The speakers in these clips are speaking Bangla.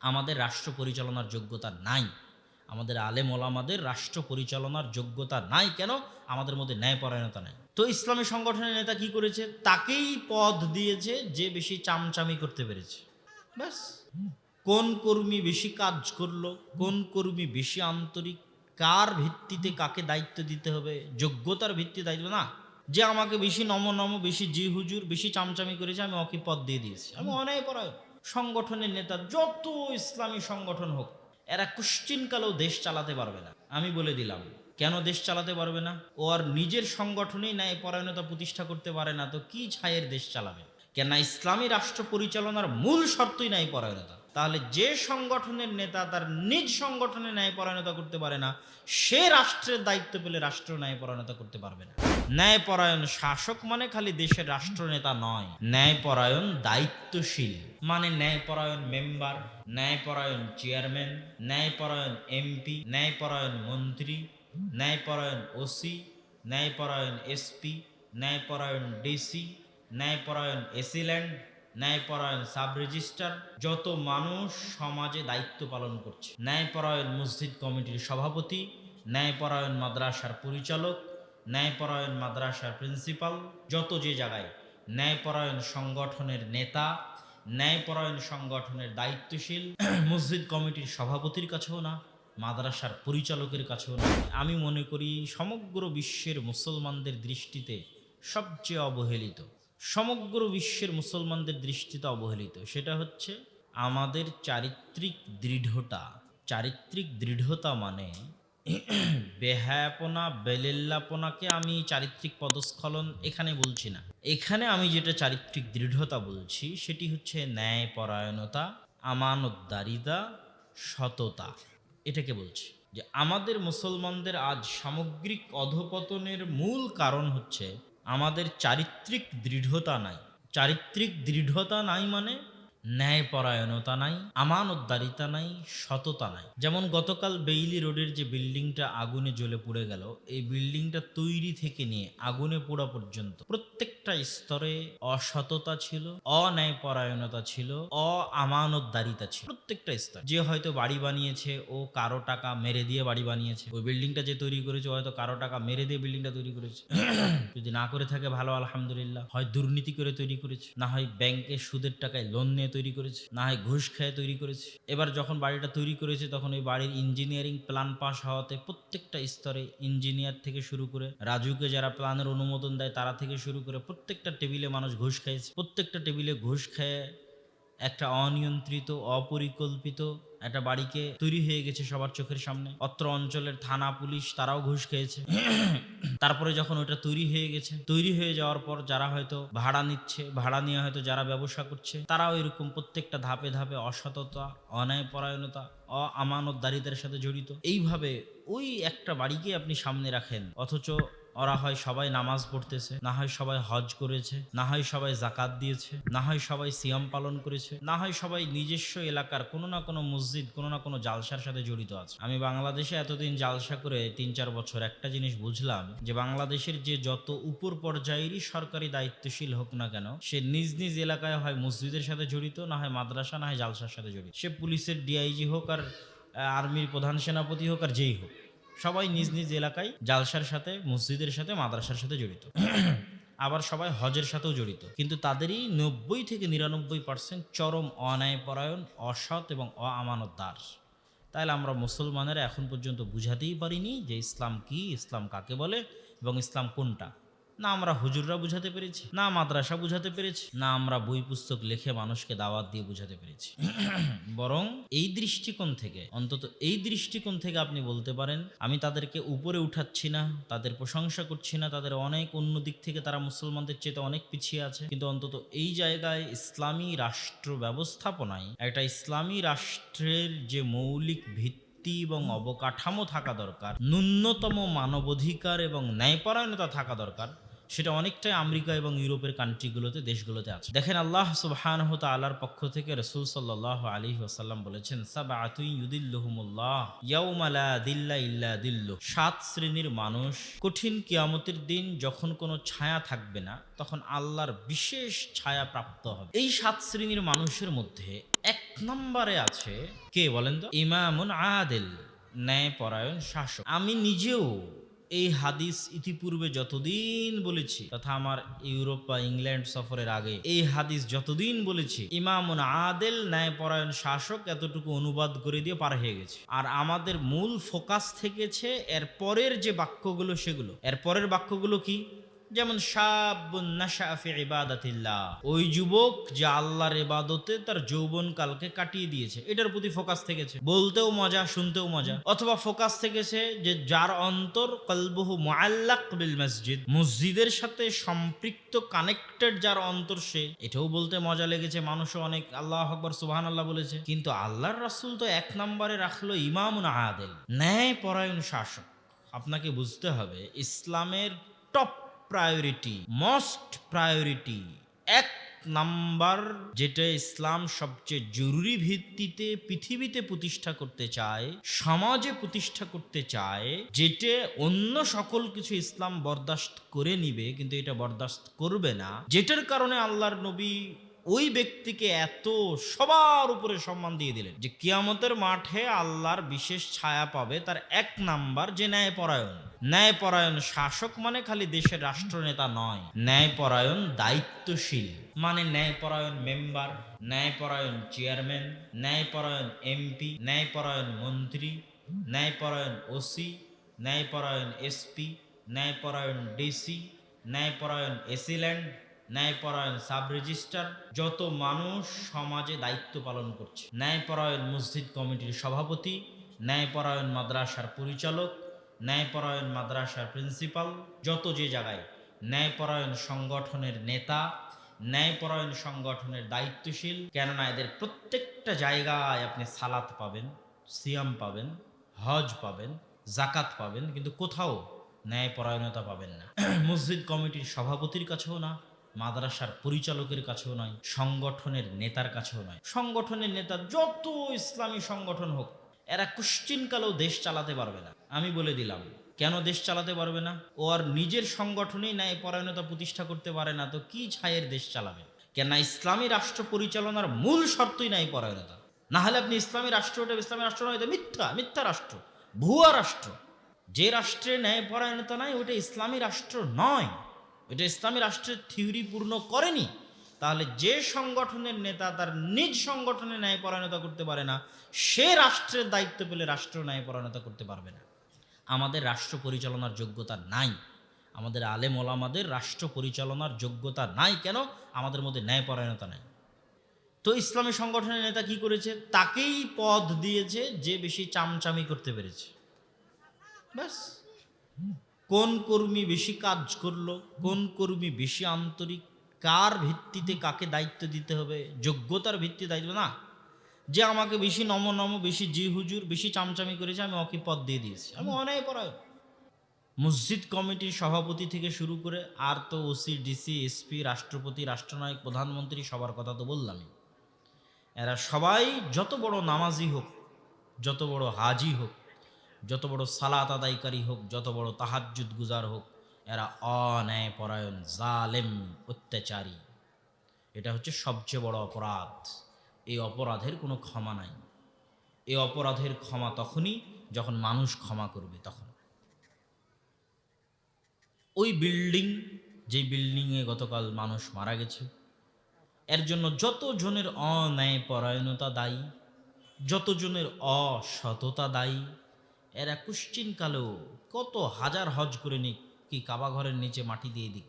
আমাদের রাষ্ট্র পরিচালনার যোগ্যতা নাই। আমাদের আলেম ওলামাদের রাষ্ট্র পরিচালনার যোগ্যতা নাই কেন? আমাদের মধ্যে ন্যায়পরায়ণতা নাই। তো ইসলামী সংগঠনের নেতা কি করেছে? তাকেই পদ দিয়েছে যে বেশি চামচামি করতে পেরেছে। ব্যাস। কোন কর্মী বেশি কাজ করল? কোন কর্মী বেশি আন্তরিক? কার ভিত্তিতে কাকে দায়িত্ব দিতে হবে? যোগ্যতার ভিত্তি দায়িত্ব না। যে আমাকে বেশি নম নম, বেশি জি হুজুর, বেশি চামচামি করেছে, আমি ওকে পদ দিয়ে দিয়েছি। আমি অনেক পরায় সংগঠনের নেতা যত ইসলামী সংগঠন হোক, এরা কুশ্চিনকালেও দেশ চালাতে পারবে না। আমি বলে দিলাম, কেন দেশ চালাতে পারবে না? ও আর নিজের সংগঠনেই ন্যায় পরায়ণতা প্রতিষ্ঠা করতে পারে না, তো কি ছায়ের দেশ চালাবে? কেননা ইসলামী রাষ্ট্র পরিচালনার মূল শর্তই ন্যায় পরায়ণতা। তাহলে যে সংগঠনের নেতা তার নিজ সংগঠনে ন্যায় পরায়ণতা করতে পারে না, সে রাষ্ট্রের দায়িত্ব পেলে রাষ্ট্র ন্যায় পরায়ণতা করতে পারবে না। ন্যায়পরায়ণ শাসক মানে খালি দেশের রাষ্ট্রনেতা নয়। ন্যায়পরায়ণ দায়িত্বশীল মানে ন্যায়পরায়ণ মেম্বার, ন্যায়পরায়ণ চেয়ারম্যান, ন্যায়পরায়ণ এমপি, ন্যায়পরায়ণ মন্ত্রী, ন্যায়পরায়ণ ওসি, ন্যায়পরায়ণ এসপি, ন্যায়পরায়ণ ডিসি, ন্যায়পরায়ণ এসিল্যান্ড, ন্যায়পরায়ণ সাব রেজিস্ট্রার যত মানুষ সমাজে দায়িত্ব পালন করছে। ন্যায়পরায়ণ মসজিদ কমিটির সভাপতি, ন্যায়পরায়ণ মাদ্রাসার পরিচালক ন্যায়পরায়ণ মাদ্রাসার প্রিন্সিপাল যত যে জায়গায় ন্যায়পরায়ণ সংগঠনের নেতা, ন্যায়পরায়ণ সংগঠনের দায়িত্বশীল, মসজিদ কমিটির সভাপতির কাছেও না, মাদ্রাসার পরিচালকের কাছেও না। আমি মনে করি সমগ্র বিশ্বের মুসলমানদের দৃষ্টিতে সবচেয়ে অবহেলিত, সমগ্র বিশ্বের মুসলমানদের দৃষ্টিতে অবহেলিত সেটা হচ্ছে আমাদের চারিত্রিক দৃঢ়তা। চারিত্রিক দৃঢ়তা মানে বেহায়াপনা, বেলেল্লাপনাকে আমি চারিত্রিক পদস্খলন এখানে বলছি না। এখানে আমি যেটা চারিত্রিক দৃঢ়তা বলছি, সেটি হচ্ছে ন্যায় ন্যায়পরায়ণতা, আমানতদারিতা, সততা। এটাকে বলছি যে আমাদের মুসলমানদের আজ সামগ্রিক অধপতনের মূল কারণ হচ্ছে আমাদের চারিত্রিক দৃঢ়তা নাই। চারিত্রিক দৃঢ়তা নাই মানে ন্যায়পরায়ণতা নাই, আমানতদারিতা নাই, সততা নাই। যেমন গতকাল বেইলি রোডের যে বিল্ডিংটা আগুনে জ্বলে পুড়ে গেল, এই বিল্ডিংটা তৈরি থেকে নিয়ে আগুনে পোড়া পর্যন্ত প্রত্যেকটা স্তরে অসততা ছিল, অন্যায়পরায়ণতা ছিল অআমানতদারিতা ছিল। প্রত্যেকটা স্তর। যে হয়তো বাড়ি বানিয়েছে, ও কারও টাকা মেরে দিয়ে বাড়ি বানিয়েছে। ওই বিল্ডিংটা যে তৈরি করেছে হয়তো কারও টাকা মেরে দিয়ে বিল্ডিংটা তৈরি করেছে। যদি না করে থাকে, ভালো, আলহামদুলিল্লাহ। হয় দুর্নীতি করে তৈরি করেছে, না হয় ব্যাংকে সুদের টাকায় লোন নিয়ে তৈরি করেছে, না হয় ঘুষ খেয়ে তৈরি করেছে। এবার যখন বাড়িটা তৈরি করেছে, তখন ওই বাড়ির ইঞ্জিনিয়ারিং প্ল্যান পাস হওয়াতে প্রত্যেকটা স্তরে ইঞ্জিনিয়ার থেকে শুরু করে, রাজুকে যারা প্ল্যানের অনুমোদন দেয়, তারা থেকে শুরু করে প্রত্যেকটা টেবিলে মানুষ ঘুষ খাইছে প্রত্যেকটা টেবিলে ঘুষ খেয়ে একটা অনিয়ন্ত্রিত, অপরিকল্পিত একটা বাড়িকে তৈরি হয়ে গেছে সবার চোখের সামনে। অত্র অঞ্চলের থানা, পুলিশ তারাও ঘুষ খেয়েছে। তারপরে যখন ওটা তৈরি হয়ে গেছে, তৈরি হয়ে যাওয়ার পর যারা হয়তো ভাড়া নিচ্ছে, ভাড়া নিয়ে হয়তো যারা ব্যবসা করছে, তারাও এরকম প্রত্যেকটা ধাপে ধাপে অসততা, অন্যায়পরায়ণতা অআমানতদারিতার সাথে জড়িত। এইভাবে ওই একটা বাড়িকে আপনি সামনে রাখেন। অথচ ওরা হয় সবাই নামাজ পড়তেছে, না হয় সবাই হজ করেছে, না হয় সবাই জাকাত দিয়েছে, না হয় সবাই সিয়াম পালন করেছে, না হয় সবাই নিজস্ব এলাকার কোনো না কোনো মসজিদ, কোনো না কোনো জালসার সাথে জড়িত আছে। আমি বাংলাদেশে এতদিন জালসা করে তিন চার বছর একটা জিনিস বুঝলাম, যে বাংলাদেশের যে যত উপর পর্যায়েরই সরকারি দায়িত্বশীল হোক না কেন, সে নিজ নিজ এলাকায় হয় মসজিদের সাথে জড়িত, না হয় মাদ্রাসা, না হয় জালসার সাথে জড়িত। সে পুলিশের ডিআইজি হোক আর আর্মির প্রধান সেনাপতি হোক আর যেই হোক। সবাই নিজ নিজ এলাকায় জালসার সাথে, মসজিদের সাথে, মাদ্রাসার সাথে জড়িত। আবার সবাই হজের সাথেও জড়িত। কিন্তু তাদেরই নব্বই থেকে নিরানব্বই পার্সেন্ট চরম অন্যায়পরায়ণ, অসৎ এবং অআমানতদার। তাহলে আমরা মুসলমানেরা এখন পর্যন্ত বুঝাতেই পারিনি যে ইসলাম কি, ইসলাম কাকে বলে এবং ইসলাম কোনটা। না আমরা হুজুররা বুঝাতে পেরেছি, না মাদ্রাসা বুঝাতে পেরেছি, না আমরা বই পুস্তক লিখে মানুষকে দাওয়াত দিয়ে বুঝাতে পেরেছি। বরং এই দৃষ্টিকোণ থেকে, অন্তত এই দৃষ্টিকোণ থেকে আপনি বলতে পারেন, আমি তাদেরকে উপরে উঠাচ্ছি না, তাদের প্রশংসা করছি না, তাদের অনেক অন্য দিক থেকে তারা মুসলমানদের চেয়ে অনেক পিছিয়ে আছে। কিন্তু অন্তত এই জায়গায় ইসলামী রাষ্ট্র ব্যবস্থাপনায় একটা ইসলামী রাষ্ট্রের যে মৌলিক ভিত্তি এবং অবকাঠামো থাকা দরকার, ন্যূনতম মানবাধিকার এবং ন্যায়পরায়ণতা থাকা দরকার সেটা অনেকটাই আমেরিকা এবং ইউরোপের কান্ট্রিগুলোতে, দেশগুলোতে আছে। দেখেন আল্লাহ সুবহান হত আল্লাহর পক্ষ থেকে রসুল সাল্লাহ আলী ওসাল্লাম বলেছেন ইয়াউমালা দিল্লু সাত শ্রেণির মানুষ কঠিন কিয়ামতের দিন যখন কোনো ছায়া থাকবে না, তখন আল্লাহর বিশেষ ছায়া প্রাপ্ত হবে। এই সাত শ্রেণির মানুষের মধ্যে এক নম্বরে আছে, কে বলেন তো? ইমামুন আদেল, ন্যায়পরায়ণ শাসক। আমি নিজেও এই হাদিস ইতিপূর্বে যতদিন বলেছি, তথা আমার ইউরোপ বা ইংল্যান্ড সফরের আগে এই হাদিস যতদিন বলেছি, ইমামুন আদেল ন্যায়পরায়ণ শাসক এতটুকু অনুবাদ করে দিয়ে পার হয়ে গেছে। আর আমাদের মূল ফোকাস থেকেছে এর পরের যে বাক্যগুলো সেগুলো। এর পরের বাক্যগুলো কি? যেমন ওই যুবক যে আল্লাহর ইবাদতে তার যৌবন কালকে কাটিয়ে দিয়েছে, এটার প্রতি ফোকাস থেকেছে। বলতেও মজা, শুনতেও মজা। অথবা ফোকাস থেকেছে যে যার অন্তর কলবহু মুআল্লাক বিল মসজিদ, মসজিদের সাথে সম্পৃক্ত কানেক্টেড যার অন্তর সে, এটাও বলতে মজা লেগেছে। মানুষও অনেক আল্লাহ আকবর সুবহান আল্লাহ বলেছে। কিন্তু আল্লাহর রাসূল তো এক নম্বরে রাখল ইমামুন আদেল ন্যায় পরায়ণ শাসক। আপনাকে বুঝতে হবে, ইসলামের টপ প্রায়োরিটি মোস্ট প্রায়োরিটি এক নাম্বার যেটা ইসলাম সবচেয়ে জরুরি ভিত্তিতে পৃথিবীতে প্রতিষ্ঠা করতে চায়, সমাজে প্রতিষ্ঠা করতে চায়, যেটা অন্য সকল কিছু ইসলাম বরদাস্ত করে নিবে, কিন্তু এটা বরদাস্ত করবে না, যেটার কারণে আল্লাহর নবী ওই ব্যক্তিকে এত সবার উপরে সম্মান দিয়ে দিলেন যে কিয়ামতের মাঠে আল্লাহর বিশেষ ছায়া পাবে তার এক নাম্বার যে ন্যায়পরায়ণ। ন্যায়পরায়ণ শাসক মানে খালি দেশের রাষ্ট্রনেতা নয়। ন্যায়পরায়ণ দায়িত্বশীল। মানে ন্যায়পরায়ণ মেম্বার, ন্যায়পরায়ণ চেয়ারম্যান, ন্যায়পরায়ণ এমপি, ন্যায়পরায়ণ মন্ত্রী, ন্যায়পরায়ণ ওসি, ন্যায়পরায়ণ এসপি, ন্যায়পরায়ণ ডিসি, ন্যায়পরায়ণ এসিল্যান্ড ন্যায়পরায়ণ সাব রেজিস্ট্রার যত মানুষ সমাজে দায়িত্ব পালন করছে। ন্যায়পরায়ণ মসজিদ কমিটির সভাপতি, ন্যায়পরায়ণ মাদ্রাসার পরিচালক, ন্যায়পরায়ণ মাদ্রাসার প্রিন্সিপাল, যত যে জায়গায়। ন্যায়পরায়ণ সংগঠনের নেতা, ন্যায়পরায়ণ সংগঠনের দায়িত্বশীল, কেননা এদের প্রত্যেকটা জায়গায় আপনি সালাত পাবেন, সিয়াম পাবেন, হজ পাবেন জাকাত পাবেন, কিন্তু কোথাও ন্যায়পরায়ণতা পাবেন না। মসজিদ কমিটির সভাপতির কাছেও না। মাদ্রাসার পরিচালকের কাছেও নয়, সংগঠনের নেতার কাছেও নয়। সংগঠনের নেতা যত ইসলামী সংগঠন হোক, এরা কুশ্চিনকালেও দেশ চালাতে পারবে না। আমি বলে দিলাম, কেন দেশ চালাতে পারবে না? ও আর নিজের সংগঠনেই ন্যায় পরায়ণতা প্রতিষ্ঠা করতে পারে না, তো কি ছায়ের দেশ চালাবে? কেননা ইসলামী রাষ্ট্র পরিচালনার মূল শর্তই ন্যায় পরায়ণতা। না হলে আপনি ইসলামী রাষ্ট্র ওটা ইসলামী রাষ্ট্র নয় মিথ্যা মিথ্যা রাষ্ট্র, ভুয়া রাষ্ট্র। যে রাষ্ট্রে ন্যায় পরায়ণতা নাই, ওটা ইসলামী রাষ্ট্র নয়। ওটা ইসলামী রাষ্ট্রের থিওরি পূর্ণ করেনি, তাহলে যে সংগঠনের নেতা তার নিজ সংগঠনে ন্যায়পরায়ণতা করতে পারে না, সে রাষ্ট্রের দায়িত্ব পেলে রাষ্ট্র ন্যায়পরায়ণতা করতে পারবে না। আমাদের রাষ্ট্র পরিচালনার যোগ্যতা নাই। আমাদের আলেম ওলামাদের রাষ্ট্র পরিচালনার যোগ্যতা নাই কেন? আমাদের মধ্যে ন্যায়পরায়ণতা নাই। তো ইসলামী সংগঠনের নেতা কি করেছে? তাকেই পদ দিয়েছে যে বেশি চামচামি করতে পেরেছে। ব্যাস। কোন কর্মী বেশি কাজ করল, কোন কর্মী বেশি আন্তরিক, কার ভিত্তিতে কাকে দায়িত্ব দিতে হবে, যোগ্যতার ভিত্তি দায়িত্ব না। যে আমাকে বেশি নম নম, বেশি জি হুজুর, বেশি চামচামি করেছে, আমি ওকে পদ দিয়ে দিয়েছি। আমি অনেক পড়ায় মসজিদ কমিটির সভাপতি থেকে শুরু করে আর তো ওসি ডিসি এসপি রাষ্ট্রপতি, রাষ্ট্রনায়ক, প্রধানমন্ত্রী সবার কথা তো বললামই। এরা সবাই যত বড় নামাজি হোক, যত বড় হাজি হোক যত বড় সালাত আদায়কারী হোক, যত বড় তাহাজ্জুদ গুজার হোক, এরা অন্যায় পরায়ণ জালেম, অত্যাচারী। এটা হচ্ছে সবচেয়ে বড় অপরাধ। এই অপরাধের কোনো ক্ষমা নাই। এই অপরাধের ক্ষমা তখনই যখন মানুষ ক্ষমা করবে তখন। ওই বিল্ডিং যে বিল্ডিংয়ে গতকাল মানুষ মারা গেছে, এর জন্য যত জনের অন্যায় পরায়ণতা দায়ী যত জনের অসততা দায়ী এরা কুশ্চিনকালেও কত হাজার হজ করে নিক, কি কাবা ঘরের নিচে মাটি দিয়ে দিক।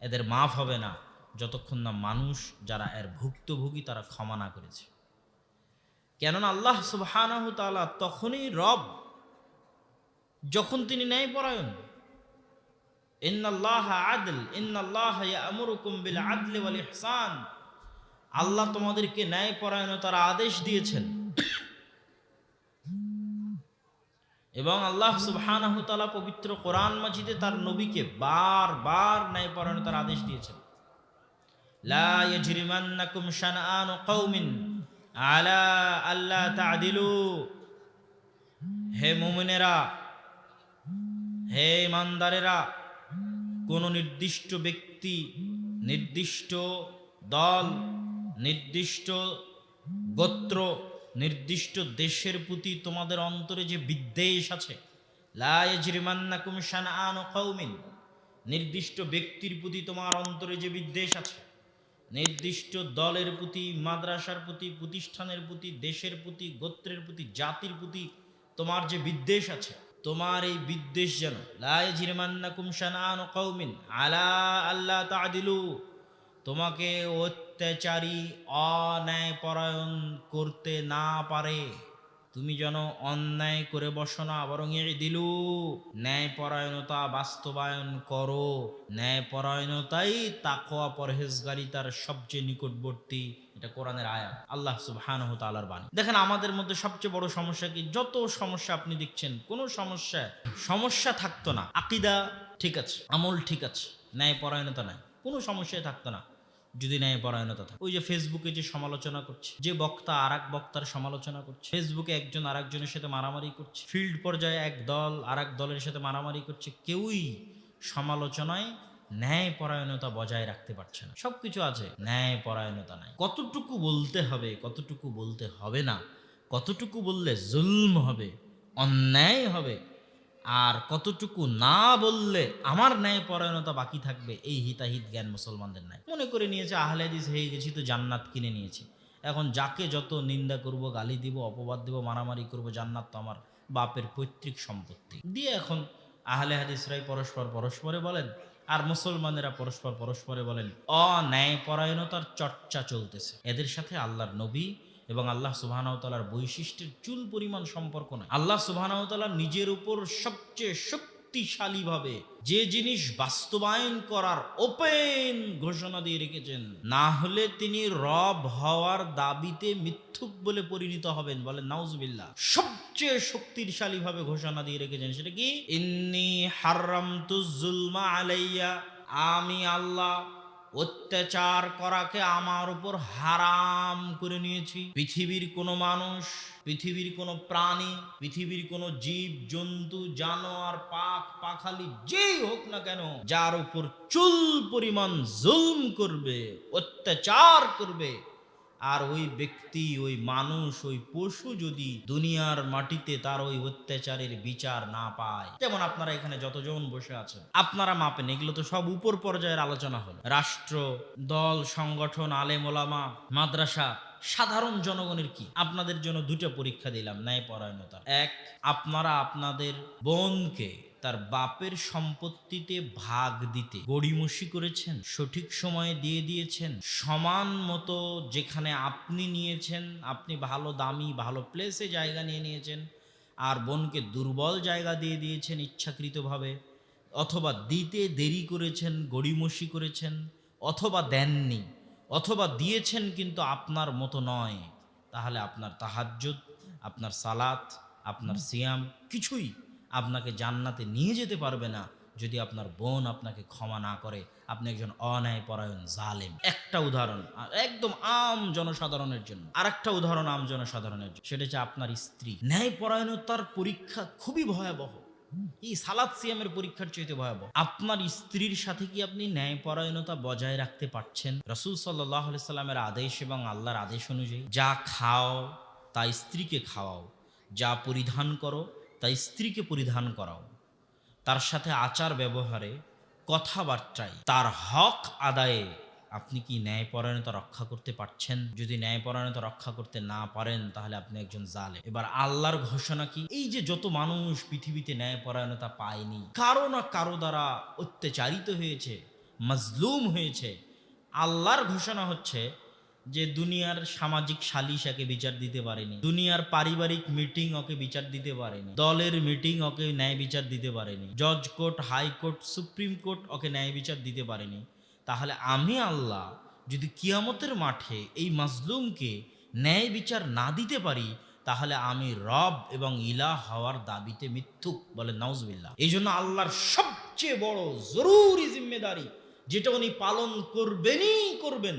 এদের মাফ হবে না, যতক্ষণ না মানুষ যারা এর ভুক্তভোগী তারা ক্ষমা না করেছে। কেননা আল্লাহ সুবহানাহু তাআলা তখনই রব, যখন তিনি ন্যায়পরায়ণ। ইন্নাল্লাহ আদল, ইন্নাল্লাহ ইয়ামুরুকুম বিল আদলি ওয়াল ইহসান। আল্লাহ তোমাদেরকে ন্যায়পরায়ণতার আদেশ দিয়েছেন। এবং আল্লাহ সুবহানাহু তাআলা পবিত্র কোরআন মাজিদে তার নবীকে বারবার ন্যায়পরায়ণতার আদেশ দিয়েছেন। লা ইয়াজরিমান্নাকুম শানআনু কওমিন আলা আল্লা তা'দিলু। হে মুমিনেরা, হে ইমানদারেরা, কোনো নির্দিষ্ট ব্যক্তি, নির্দিষ্ট দল, নির্দিষ্ট গোত্র নির্দিষ্ট দেশের প্রতি তোমাদের অন্তরে যে বিদ্বেষ আছে কওমিন। নির্দিষ্ট ব্যক্তির প্রতি তোমার অন্তরে যে বিদ্বেষ আছে, নির্দিষ্ট দলের প্রতি, মাদ্রাসার প্রতি, প্রতিষ্ঠানের প্রতি, দেশের প্রতি, গোত্রের প্রতি, জাতির প্রতি তোমার যে বিদ্বেষ আছে, তোমার এই বিদ্বেষ যেন লাইজিরমান্নাকুম শানান কৌমিন আলা আল্লাহ তোমাকে অত্যাচারী অন্যায় পরায়ণ করতে না পারে। তুমি যেন অন্যায় করে বসো না, বরং দিলু ন্যায় পরায়ণতা বাস্তবায়ন করো। ন্যায় পরায়ণতাই তাকোয়া পরহেজগারিতার সবচেয়ে নিকটবর্তী। এটা কোরআনের আয়াত। আল্লাহ সুবহানাহু তাআলার বাণী। দেখেন, আমাদের মধ্যে সবচেয়ে বড় সমস্যা কি? যত সমস্যা আপনি দেখছেন, কোনো সমস্যা সমস্যা থাকতো না। আকিদা ঠিক আছে, আমল ঠিক আছে ন্যায় পরায়ণতা নাই, কোনো সমস্যাই থাকতো না। যদি ন্যায় পরায়ণতা থাকে। ওই যে ফেসবুকে যে সমালোচনা করছে, যে বক্তা আর এক বক্তার সমালোচনা করছে ফেসবুকে একজন আর একজনের সাথে মারামারি করছে ফিল্ড পর্যায়ে এক দল আর এক দলের সাথে মারামারি করছে, কেউই সমালোচনায় ন্যায় পরায়ণতা বজায় রাখতে পারছে না। সব কিছু আছে, ন্যায় পরায়ণতা নাই। কতটুকু বলতে হবে, কতটুকু বলতে হবে না, কতটুকু বললে জুলম হবে, অন্যায় হবে আর কতটুকু না বললে আমার ন্যায় পরায়ণতা বাকি থাকবে, এই হিতাহিত জ্ঞান মুসলমানদের নাই। মনে করে নিয়েছে, আহলে হাদিস হয়ে গেছি তো জান্নাত কিনে নিয়েছি। এখন যাকে যত নিন্দা করব, গালি দিব, অপবাদ দিব, মারামারি করব, জান্নাত তো আমার বাপের পৈতৃক সম্পত্তি। দিয়ে এখন আহলে হাদিসরাই পরস্পর পরস্পরে বলেন, আর মুসলমানেরা পরস্পর পরস্পরে বলেন, অন্যায় পরায়ণতার চর্চা চলতেছে। এদের সাথে আল্লাহর নবী এবং আল্লাহ সুবাহানাউতালার বৈশিষ্ট্যের চুল পরিমাণ সম্পর্ক নয়। আল্লাহ সুবাহানাউতালা নিজের উপর সবচেয়ে শক্তিশালীভাবে যে জিনিস বাস্তবায়ন করার ওপেন ঘোষণা দিয়ে রেখেছেন, না হলে তিনি রব হওয়ার দাবিতে মিথ্যুক বলে পরিণত হবেন বলেন নাউজবিল্লাহ সবচেয়ে শক্তিশালীভাবে ঘোষণা দিয়ে রেখেছেন, সেটা কি? ইন্নি হারাম তুজুলমা আলাইয়া, আমি আল্লাহ অত্যাচার করাকে আমার উপর হারাম করে নিয়েছি। পৃথিবীর কোনো মানুষ, পৃথিবীর কোনো প্রাণী, পৃথিবীর কোনো জীব, জন্তু, জানোয়ার, পাখ, পাখালি, যেই হোক না কেন, যার উপর চুল পরিমাণ জুলম করবে, অত্যাচার করবে আর ওই ব্যক্তি, ওই মানুষ, ওই পশু যদি দুনিয়ার মাটিতে তার ওই অত্যাচারের বিচার না পায়। যেমন আপনারা এখানে যতজন বসে আছেন, আপনারা মাপেন, এগুলো তো সব উপর পর্যায়ের আলোচনা হলো। রাষ্ট্র, দল, সংগঠন, আলেম মাদ্রাসা সাধারণ জনগণের কি? আপনাদের জন্য দুটো পরীক্ষা দিলাম ন্যায় পরায়ণতা এক, আপনারা আপনাদের বোনকে তার বাপের সম্পত্তিতে ভাগ দিতে গড়িমসি করেছেন, সঠিক সময়ে দিয়ে দিয়েছেন, সমান মতো যেখানে আপনি নিয়েছেন, আপনি ভালো দামি, ভালো প্লেসে জায়গা নিয়ে নিয়েছেন, আর বোনকে দুর্বল জায়গা দিয়ে দিয়েছেন ইচ্ছাকৃতভাবে, অথবা দিতে দেরি করেছেন, গড়িমসি করেছেন, অথবা দেননি। অথবা দিয়েছেন কিন্তু আপনার মতো নয়, তাহলে আপনার তাহাজ্জুদ, আপনার সালাত, আপনার সিয়াম কিছুই আপনাকে জান্নাতে নিয়ে যেতে পারবে না যদি আপনার বোন আপনাকে ক্ষমা না করে। আপনি একজন অন্যায় পরায়ণ জালেম। একটা উদাহরণ, একদম আম জনসাধারণের জন্য। আর একটা উদাহরণ আম জনসাধারণের জন্য। সেটা হচ্ছে আপনার স্ত্রী। ন্যায় পরায়ণতার পরীক্ষা খুবই ভয়াবহ। এই সালাদ সিয়ামের পরীক্ষার চাইতে ভয়াবহ। আপনার স্ত্রীর সাথে কি আপনি ন্যায় পরায়ণতা বজায় রাখতে পারছেন? রসুল সাল্লাহ সাল্লামের আদেশ এবং আল্লাহর আদেশ অনুযায়ী, যা খাও তা স্ত্রীকে খাওয়াও। যা পরিধান করো তা স্ত্রীকে পরিধান করাও। তার সাথে আচার ব্যবহারে কথাবার্তায় তার হক আদায়ে আপনি কি ন্যায়পরায়ণতা রক্ষা করতে পারছেন? যদি ন্যায়পরায়ণতা রক্ষা করতে না পারেন, তাহলে আপনি একজন জালে এবার আল্লাহর ঘোষণা কি? এই যে যত মানুষ পৃথিবীতে ন্যায়পরায়ণতা পায়নি, কারও না কারও দ্বারা অত্যাচারিত হয়েছে, মজলুম হয়েছে। আল্লাহর ঘোষণা হচ্ছে যে দুনিয়ার সামাজিক সালিশ একে বিচার দিতে পারেনি, দুনিয়ার পারিবারিক মিটিং ওকে বিচার দিতে পারেনি, দলের মিটিং ওকে ন্যায় বিচার দিতে পারেনি, জজ court high court supreme court ওকে ন্যায় বিচার দিতে পারেনি। তাহলে আমি আল্লাহ যদি কিয়ামতের মাঠে এই মাজলুমকে ন্যায় বিচার না দিতে পারি, তাহলে আমি রব এবং ইলা হওয়ার দাবিতে মিথ্যুক বলে নাউজবিল্লা এই জন্য আল্লাহর সবচেয়ে বড় জরুরি জিম্মেদারি যেটা উনি পালন করবেনই করবেন,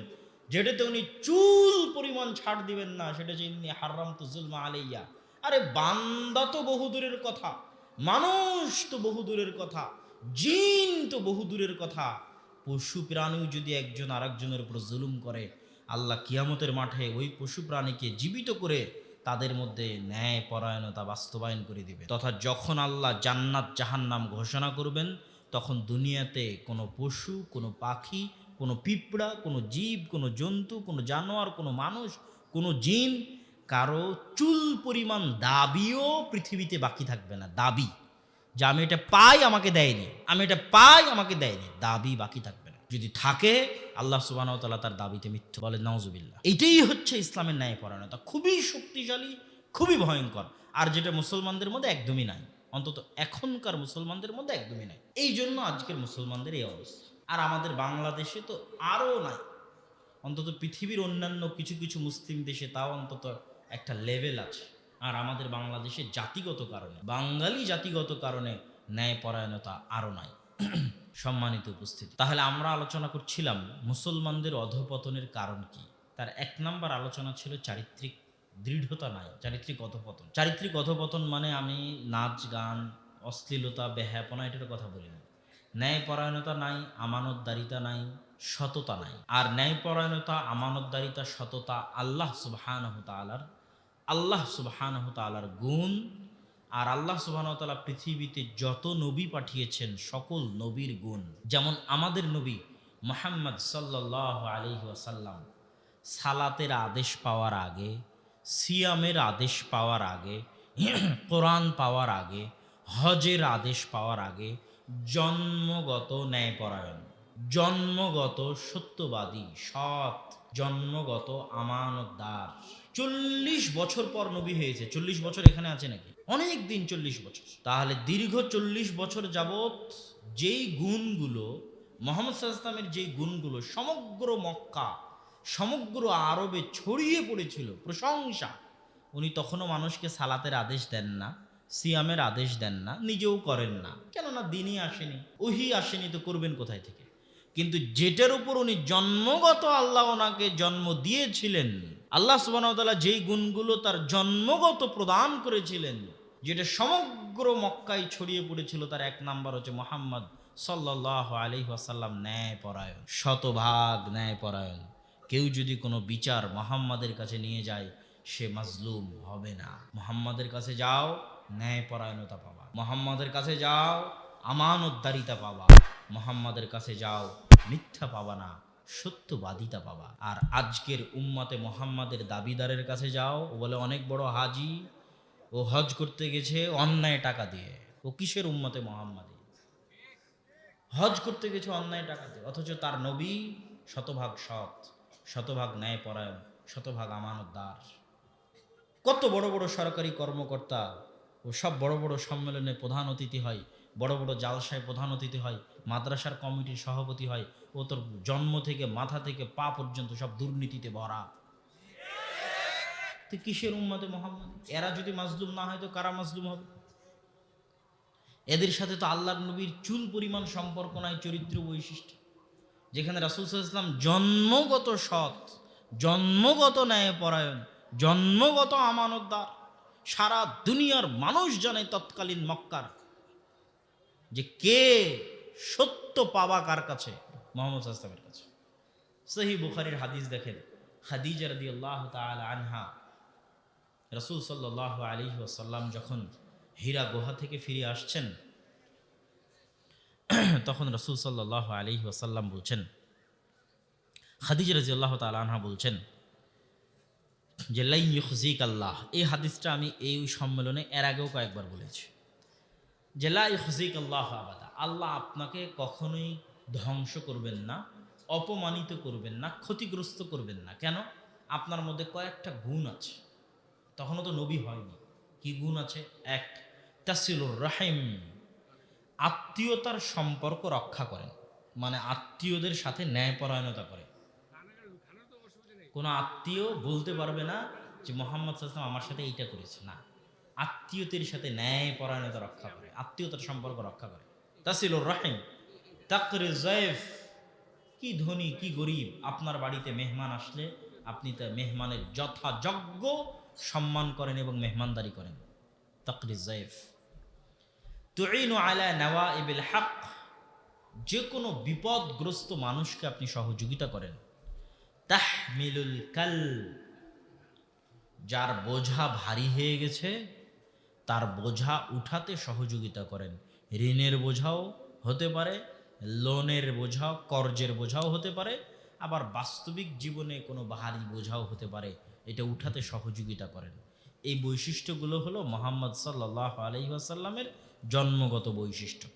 যেটাতে উনি চুল পরিমাণ ছাড় দিবেন না, সেটা হচ্ছে ইন্নি হারাম তো জুলমা আলাইয়া। আরে বান্দা তো বহু দূরের কথা, মানুষ তো বহু দূরের কথা, জিন তো বহু দূরের কথা পশু প্রাণীও যদি একজন আরেকজনের উপর জুলুম করে, আল্লাহ কিয়ামতের মাঠে ওই পশু প্রাণীকে জীবিত করে তাদের মধ্যে ন্যায় পরায়ণতা বাস্তবায়ন করে দিবে। তথা যখন আল্লাহ জান্নাত জাহান্নাম ঘোষণা করবেন, তখন দুনিয়াতে কোনো পশু, কোনো পাখি, কোনো পিঁপড়া, কোনো জীব, কোনো জন্তু, কোনো জানোয়ার, কোনো মানুষ, কোনো জিন কারও চুল পরিমাণ দাবিও পৃথিবীতে বাকি থাকবে না। দাবি। যে আমি এটা পাই, আমাকে দেয়নি। আমি এটা পাই, আমাকে দেয়নি। দাবি বাকি থাকবে না। যদি থাকে, আল্লাহ সুবাহ তার দাবিতে মিথ্যে বলে নওজুবিল্লাহ এইটাই হচ্ছে ইসলামের ন্যায় পরায়ণতা খুবই শক্তিশালী, খুবই ভয়ঙ্কর। আর যেটা মুসলমানদের মধ্যে একদমই নাই। অন্তত এখনকার মুসলমানদের মধ্যে একদমই নাই। এই জন্য আজকের মুসলমানদের এই অবস্থা। আর আমাদের বাংলাদেশে তো আরও নাই। অন্তত পৃথিবীর অন্যান্য কিছু কিছু মুসলিম দেশে তাও অন্তত একটা লেভেল আছে। আর আমাদের বাংলাদেশে জাতিগত কারণে, বাঙালি জাতিগত কারণে ন্যায় পরায়ণতা আরও নাই। সম্মানিত উপস্থিতি। তাহলে আমরা আলোচনা করছিলাম মুসলমানদের অধপতনের কারণ কি? তার এক নম্বর আলোচনা ছিল চারিত্রিক দৃঢ়তা নাই, চারিত্রিক অধপতন। চারিত্রিক অধপতন মানে আমি নাচ, গান, অশ্লীলতা বেহাপনা এটার কথা বলি না। ন্যায়পরায়ণতা নাই, আমানতদারিতা নাই, সততা নাই। আর ন্যায়পরায়ণতা, আমানতদারিতা, সততা আল্লাহ সুবহানহ তালার আল্লাহ সুবহানহ তালার গুণ আর আল্লাহ সুবহানহ তাআলা পৃথিবীতে যত নবী পাঠিয়েছেন সকল নবীর গুণ। যেমন আমাদের নবী মোহাম্মদ সাল্লাহ আলী ওয়াসাল্লাম সালাতের আদেশ পাওয়ার আগে, সিয়ামের আদেশ পাওয়ার আগে, কোরআন পাওয়ার আগে, হজের আদেশ পাওয়ার আগে জন্মগত ন্যায়পরায়ণ, জন্মগত সত্যবাদী, সৎ জন্মগত আমানতদার। চল্লিশ বছর পর নবী হয়েছে। চল্লিশ বছর এখানে আছে নাকি? অনেক দিন চল্লিশ বছর। তাহলে দীর্ঘ চল্লিশ বছর যাবত যেই গুণগুলো, মোহাম্মদ সাল্লামের যেই গুণগুলো সমগ্র মক্কা, সমগ্র আরবে ছড়িয়ে পড়েছিল, প্রশংসা, উনি তখনও মানুষকে সালাতের আদেশ দেন না, সিয়ামের আদেশ দেন না, নিজেও করেন না। কেননা দিনই আসেনি, ওহি আসেনি, তো করবেন কোথায় থেকে? কিন্তু যেটার উপর উনি জন্মগত আল্লাহ ওনাকে জন্ম দিয়েছিলেন, আল্লাহ সুবাহতাল্লাহ যেই গুণগুলো তার জন্মগত প্রদান করেছিলেন, যেটা সমগ্র মক্কায় ছড়িয়ে পড়েছিল, তার এক নাম্বার হচ্ছে মোহাম্মদ সাল্লাহ আলি ওয়াসাল্লাম ন্যায় পরায়ণ শতভাগ ন্যায় পরায়ণ কেউ যদি কোনো বিচার মোহাম্মদের কাছে নিয়ে যায়, সে মাজলুম হবে না। মোহাম্মদের কাছে যাও ন্যায় পরায়ণতা পাবা। মোহাম্মদের কাছে যাও, আমানতদারিতা পাবা। মোহাম্মদের কাছে যাও মিথ্যা পাবা না, সত্যবাদিতা পাবা। আর আজকের উম্মাতে মোহাম্মদের দাবিদারের কাছে যাও, ও বলে, অনেক বড় হাজি, ও হজ করতে গেছে অন্যায় টাকা দিয়ে। ও কিসের উম্মতে মোহাম্মদী? হজ করতে গেছে অন্যায় টাকা দিয়ে। অথচ তার নবী শতভাগ সৎ, শতভাগ ন্যায়পরায়ণ, শতভাগ আমানতদার। কত বড় বড় সরকারি কর্মকর্তা ও সব বড় বড় সম্মেলনে প্রধান অতিথি হয়। বড় বড় জালসায় প্রধান অতিথি হয়, মাদ্রাসার কমিটির সভাপতি হয় ও তোর জন্ম থেকে মাথা থেকে পা পর্যন্ত সব দুর্নীতিতে ভরা। তো কিসের উম্মাতে মোহাম্মদ? এরা যদি মাজলুম না হয় তো কারা মাজলুম হবে? এদের সাথে তো আল্লাহর নবীর চুল পরিমাণ সম্পর্ক নাই, চরিত্র বৈশিষ্ট্য। যেখানে রাসুল ইসলাম জন্মগত সৎ, জন্মগত ন্যায়পরায়ণ, জন্মগত আমানতদার, সারা দুনিয়ার মানুষ জানে তৎকালীন মক্কার যে কে সত্য পাবা কার কাছে? মোহাম্মদ আসলামের কাছে। সহি বুখারির হাদিস দেখেন হাদিজা রদি আল্লাহ আনহা রসুল সাল্লাহ আলী ওসাল্লাম যখন হীরা গুহা থেকে ফিরে আসছেন, তখন রসুল সাল্লাহ আলী ওসাল্লাম বলছেন হাদিজ রাজি আল্লাহ তালহা বলছেন যে লাই ইউজিক আল্লাহ এই হাদিসটা আমি এই সম্মেলনে এর আগেও কয়েকবার বলেছি। লাই ইউজিক আল্লাহ আবাদা, আল্লাহ আপনাকে কখনোই ধ্বংস করবেন না, অপমানিত করবেন না, ক্ষতিগ্রস্ত করবেন না। কেন? আপনার মধ্যে কয়েকটা গুণ আছে। তখনও তো নবী হয়নি। কি গুণ আছে? এক তাসিলুর রাহিম, আত্মীয়তার সম্পর্ক রক্ষা করেন। মানে আত্মীয়দের সাথে ন্যায়পরায়ণতা করে। কোনো আত্মীয় বলতে পারবে না যে, মোহাম্মদ সাল্লাম আমার সাথে এইটা করেছে। না। আত্মীয়তের সাথে ন্যায় পরায়ণতা রক্ষা করে, আত্মীয়তার সম্পর্ক রক্ষা করে। তাসিলুর রাহিম তাকরে জয়েফ, কি ধনী, কি গরিব, আপনার বাড়িতে মেহমান আসলে আপনি তার মেহমানের যথাযোগ্য সম্মান করেন এবং মেহমানদারি করেন। তাকরি জয়েফ তুইনু আলা নেওয়া এবিল হাক যে কোনো বিপদগ্রস্ত মানুষকে আপনি সহযোগিতা করেন। তাহমিলুল কাল, যার বোঝা ভারী হয়ে গেছে তার বোঝা উঠাতে সহযোগিতা করেন। ঋণের বোঝাও হতে পারে, লোনের বোঝাও, কর্জের বোঝাও হতে পারে, আবার বাস্তবিক জীবনে কোনো বাহারি বোঝাও হতে পারে, এটা উঠাতে সহযোগিতা করেন। এই বৈশিষ্ট্যগুলো হলো মোহাম্মদ সাল্লাহ আলহি আসাল্লামের জন্মগত বৈশিষ্ট্য।